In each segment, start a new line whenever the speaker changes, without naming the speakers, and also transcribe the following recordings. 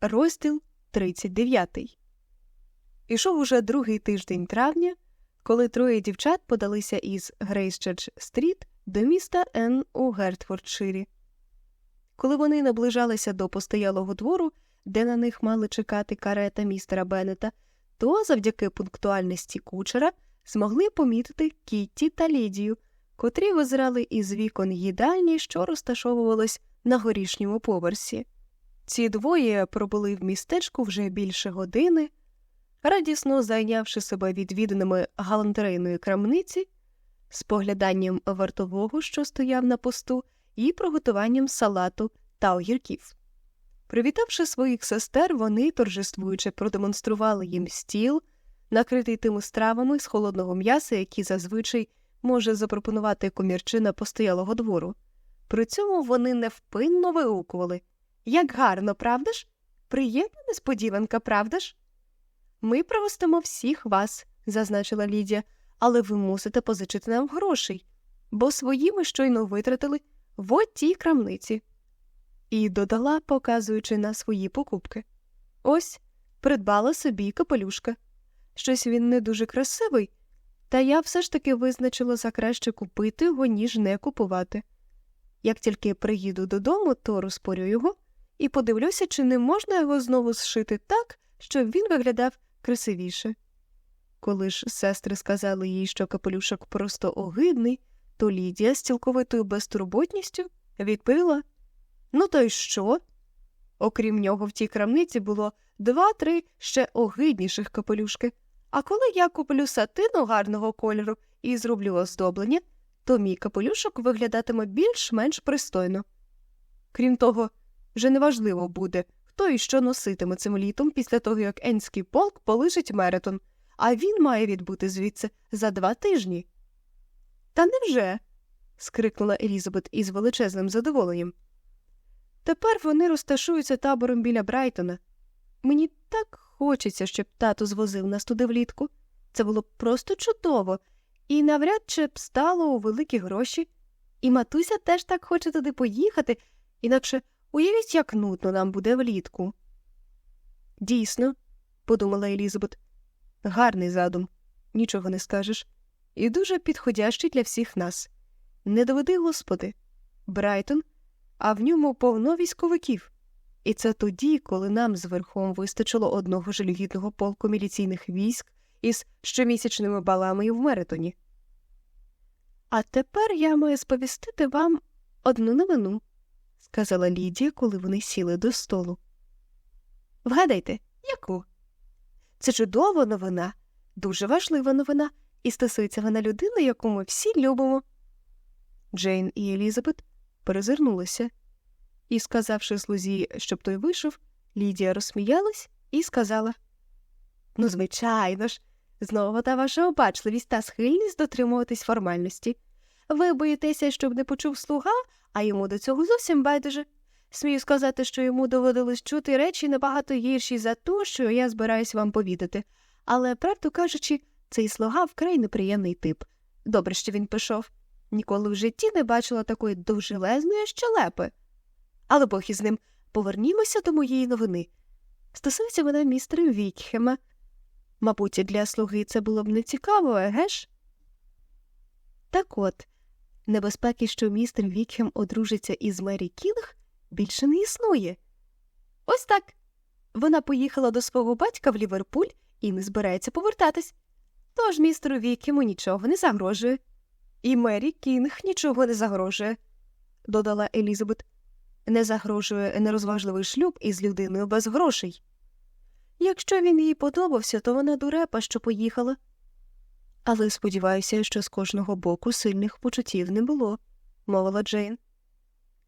Розділ 39 Ішов уже другий тиждень травня, коли троє дівчат подалися із Грейсчедж Стріт до міста Ен у Гертфордширі. Коли вони наближалися до постоялого двору, де на них мали чекати карета містера Беннета, то завдяки пунктуальності кучера змогли помітити Кітті та Лідію, котрі визирали із вікон їдальні, що розташовувалось на горішньому поверсі. Ці двоє пробули в містечку вже більше години, радісно зайнявши себе відвіданими галантерейної крамниці, спогляданням вартового, що стояв на посту, і приготуванням салату та огірків. Привітавши своїх сестер, вони, торжествуючи, продемонстрували їм стіл, накритий тими стравами з холодного м'яса, які зазвичай може запропонувати комірчина постоялого двору. При цьому вони невпинно вигукували Як гарно, правда ж? Приємна несподіванка, правда ж? Ми пригостимо всіх вас, зазначила Лідія, але ви мусите позичити нам грошей, бо свої ми щойно витратили в отій крамниці. І додала, показуючи на свої покупки. Ось придбала собі капелюшка. Щось він не дуже красивий, та я все ж таки визначила за краще купити його, ніж не купувати. Як тільки приїду додому, то розпорю його і подивлюся, чи не можна його знову зшити так, щоб він виглядав красивіше. Коли ж сестри сказали їй, що капелюшок просто огидний, то Лідія з цілковитою безтурботністю відповіла Ну, то й що? Окрім нього, в тій крамниці було два-три ще огидніших капелюшки. А коли я куплю сатину гарного кольору і зроблю оздоблення, то мій капелюшок виглядатиме більш-менш пристойно. Крім того, вже неважливо буде, хто і що носитиме цим літом після того, як Енський полк полишить Меретон, а він має відбути звідси за два тижні. Та невже? скрикнула Елізабет із величезним задоволенням. Тепер вони розташуються табором біля Брайтона. Мені так хочеться, щоб тато звозив нас туди влітку. Це було б просто чудово, і навряд чи б стало у великі гроші. І матуся теж так хоче туди поїхати, інакше уявіть, як нудно нам буде влітку. Дійсно, подумала Елізабет, гарний задум, нічого не скажеш, і дуже підходящий для всіх нас. Не доведи, господи, Брайтон, а в ньому повно військовиків. І це тоді, коли нам з верхом вистачило одного жалюгідного полку міліційних військ із щомісячними балами в Меретоні. А тепер я маю сповістити вам одну новину, сказала Лідія, коли вони сіли до столу. Вгадайте, яку? Це чудова новина, дуже важлива новина, і стосується вона людини, яку ми всі любимо. Джейн і Елізабет перезирнулися. І, сказавши слузі, щоб той вийшов, Лідія розсміялась і сказала Ну, звичайно ж, знову та ваша обачливість та схильність дотримуватись формальності. Ви боїтеся, щоб не почув слуга, а йому до цього зовсім байдуже. Смію сказати, що йому доводилось чути речі набагато гірші за ту, що я збираюсь вам повідати. Але, правду кажучи, цей слуга вкрай неприємний тип. Добре, що він пішов. Ніколи в житті не бачила такої довжелезної щелепи. Але Бог із ним повернімося до моєї новини. Стосується вона містера Вікхема. Мабуть, для слуги це було б нецікаво, еге ж? Так от, небезпеки, що містер Вікхем одружиться із Мері Кінг, більше не існує. Ось так. Вона поїхала до свого батька в Ліверпуль і не збирається повертатись. Тож містеру Вікхему нічого не загрожує. І Мері Кінг нічого не загрожує, додала Елізабет. Не загрожує нерозважливий шлюб із людиною без грошей. Якщо він їй подобався, то вона дурепа, що поїхала. Але сподіваюся, що з кожного боку сильних почуттів не було, мовила Джейн.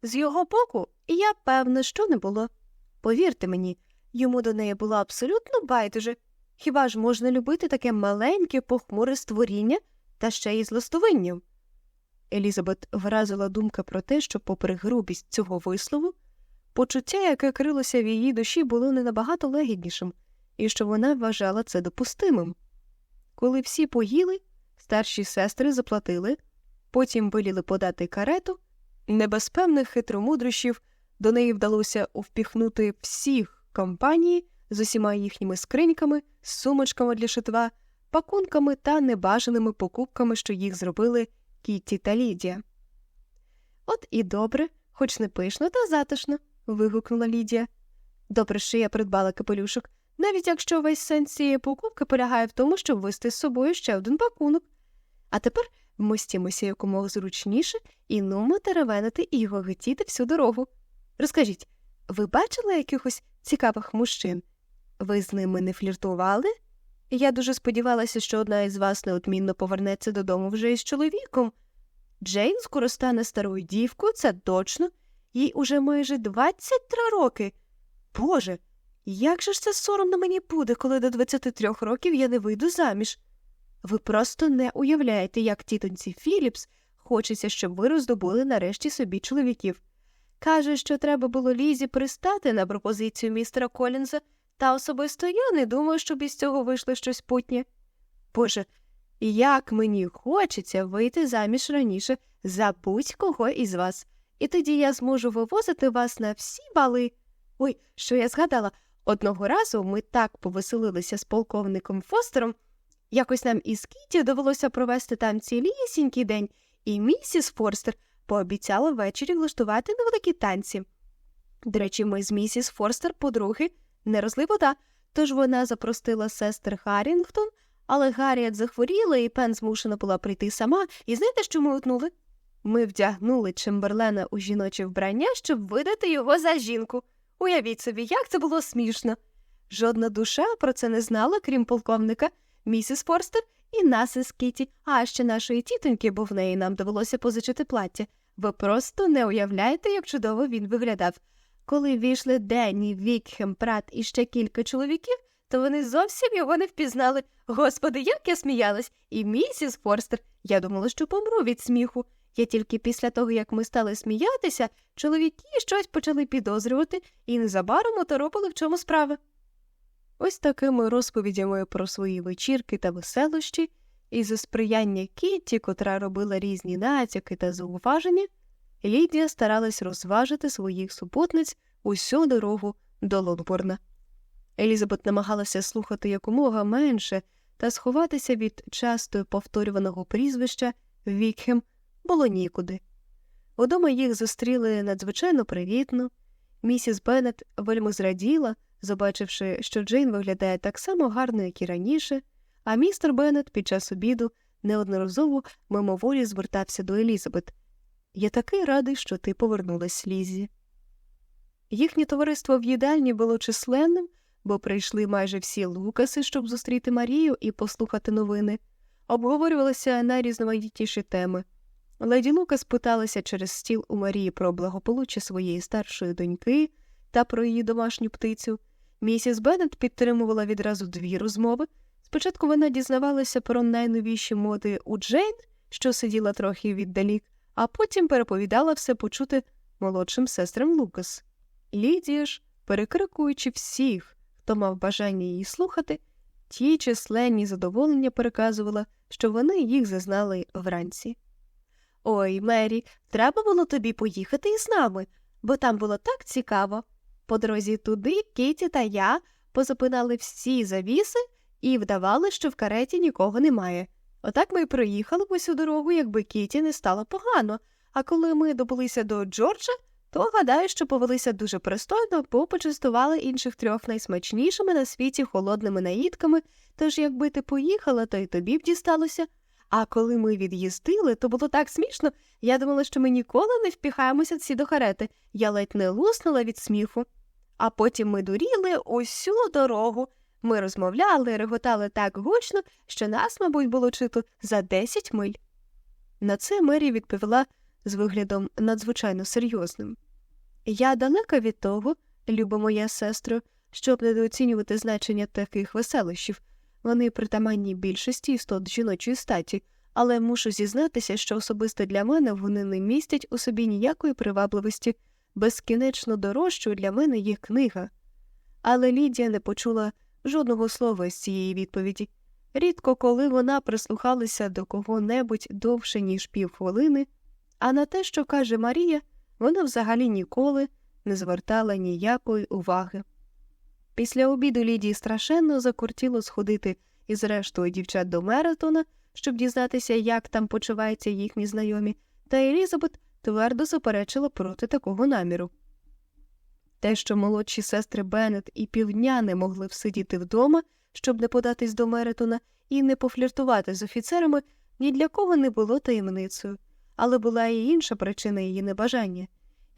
З його боку, я певна, що не було. Повірте мені, йому до неї було абсолютно байдуже. Хіба ж можна любити таке маленьке, похмуре створіння та ще й з листовинням? Елізабет вразила думка про те, що, попри грубість цього вислову, почуття, яке крилося в її душі, було не набагато легіднішим, і що вона вважала це допустимим. Коли всі поїли, старші сестри заплатили, потім виліли подати карету, не без певних хитромудрощів до неї вдалося впіхнути всіх компанії з усіма їхніми скриньками, сумочками для шитва, пакунками та небажаними покупками, що їх зробили Кітті та Лідія. От і добре, хоч не пишно та затишно. вигукнула Лідія. Добре, що я придбала капелюшок, навіть якщо весь сенс цієї покупки полягає в тому, щоб вести з собою ще один пакунок. А тепер вмостімося якомога зручніше і нумо теревенити і гоготіти всю дорогу. Розкажіть, ви бачили якихось цікавих мужчин? Ви з ними не фліртували? Я дуже сподівалася, що одна із вас неодмінно повернеться додому вже із чоловіком. Джейн скоро стане старою дівкою, це точно, їй уже майже 23 роки. Боже, як же ж це соромно мені буде, коли до 23 років я не вийду заміж? Ви просто не уявляєте, як тітоньці Філіпс хочеться, щоб ви роздобули нарешті собі чоловіків. Каже, що треба було Лізі пристати на пропозицію містера Колінза, та особисто я не думаю, щоб із цього вийшло щось путнє. Боже, як мені хочеться вийти заміж раніше за будь-кого із вас, і тоді я зможу вивозити вас на всі бали. Ой, що я згадала, одного разу ми так повеселилися з полковником Фостером. Якось нам із Кіті довелося провести там цілісінький день, і місіс Форстер пообіцяла ввечері влаштувати невеликі танці. До речі, ми з місіс Форстер подруги не розли вода, тож вона запростила сестер Харрінгтон, але Гарріет захворіла, і пен змушена була прийти сама, і знаєте, що ми утнули? Ми вдягнули Чемберлена у жіноче вбрання, щоб видати його за жінку. Уявіть собі, як це було смішно. Жодна душа про це не знала, крім полковника, місіс Форстер і нас із Кіті, а ще нашої тітоньки, бо в неї нам довелося позичити плаття. Ви просто не уявляєте, як чудово він виглядав. Коли війшли Денні, Вікхем, Прат і ще кілька чоловіків, то вони зовсім його не впізнали. Господи, як я сміялась! І місіс Форстер, я думала, що помру від сміху. Я тільки після того, як ми стали сміятися, чоловіки щось почали підозрювати і незабаром оторопили, в чому справа. Ось такими розповідями про свої вечірки та веселощі, і за сприяння Кітті, котра робила різні натяки та зауваження, Лідія старалась розважити своїх супутниць усю дорогу до Лонборна. Елізабет намагалася слухати якомога менше та сховатися від часто повторюваного прізвища Вікхем було нікуди. Удома їх зустріли надзвичайно привітно. Місіс Беннет вельми зраділа, побачивши, що Джейн виглядає так само гарно, як і раніше, а містер Беннет під час обіду неодноразово мимоволі звертався до Елізабет. Я такий радий, що ти повернулась, Лізі. Їхнє товариство в їдальні було численним, бо прийшли майже всі лукаси, щоб зустріти Марію і послухати новини. Обговорювалися найрізноманітніші теми. Леді Лукас питалася через стіл у Марії про благополуччя своєї старшої доньки та про її домашню птицю. Місіс Беннет підтримувала відразу дві розмови. Спочатку вона дізнавалася про найновіші моди у Джейн, що сиділа трохи віддалік, а потім переповідала все почути молодшим сестрам Лукас. Лідія ж, перекрикуючи всіх, хто мав бажання її слухати, ті численні задоволення переказувала, що вони їх зазнали вранці. Ой, Мері, треба було тобі поїхати із нами, бо там було так цікаво. По дорозі туди Кіті та я позапинали всі завіси і вдавали, що в кареті нікого немає. Отак ми й проїхали б усю дорогу, якби Кіті не стало погано, а коли ми добулися до Джорджа, то гадаю, що повелися дуже пристойно, бо почастували інших трьох найсмачнішими на світі холодними наїдками, тож якби ти поїхала, то й тобі б дісталося. А коли ми від'їздили, то було так смішно. Я думала, що ми ніколи не впіхаємося всі до карети. Я ледь не луснула від сміху. А потім ми дуріли усю дорогу. Ми розмовляли, реготали так гучно, що нас, мабуть, було чито за десять миль. На це Мері відповіла з виглядом надзвичайно серйозним. Я далека від того, люба моя сестро, щоб недооцінювати значення таких веселощів. Вони притаманні більшості істот жіночої статі, але мушу зізнатися, що особисто для мене вони не містять у собі ніякої привабливості, безкінечно дорожчою для мене є книга. Але Лідія не почула жодного слова з цієї відповіді. Рідко коли вона прислухалася до кого-небудь довше, ніж півхвилини, а на те, що каже Марія, вона взагалі ніколи не звертала ніякої уваги. Після обіду Лідії страшенно закортіло сходити із рештою дівчат до Меритона, щоб дізнатися, як там почуваються їхні знайомі, та Елізабет твердо заперечила проти такого наміру. Те, що молодші сестри Беннет і півдня не могли всидіти вдома, щоб не податись до Меритона і не пофліртувати з офіцерами, ні для кого не було таємницею, але була і інша причина її небажання.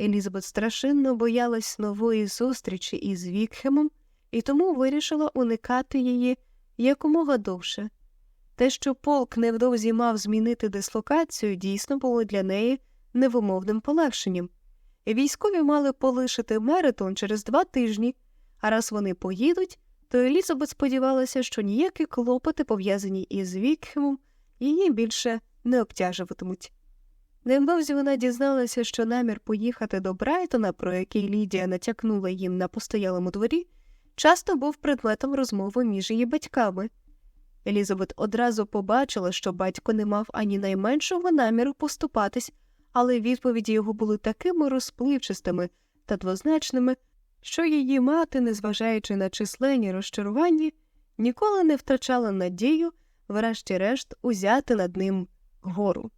Елізабет страшенно боялась нової зустрічі із Вікхемом і тому вирішила уникати її якомога довше. Те, що полк невдовзі мав змінити дислокацію, дійсно було для неї невимовним полегшенням. Військові мали полишити Меритон через два тижні, а раз вони поїдуть, то Елізабет сподівалася, що ніякі клопоти, пов'язані із Вікхемом, її більше не обтяжуватимуть. Невдовзі вона дізналася, що намір поїхати до Брайтона, про який Лідія натякнула їм на постоялому дворі, часто був предметом розмови між її батьками. Елізабет одразу побачила, що батько не мав ані найменшого наміру поступатись, але відповіді його були такими розпливчастими та двозначними, що її мати, незважаючи на численні розчарування, ніколи не втрачала надію, врешті-решт, узяти над ним гору.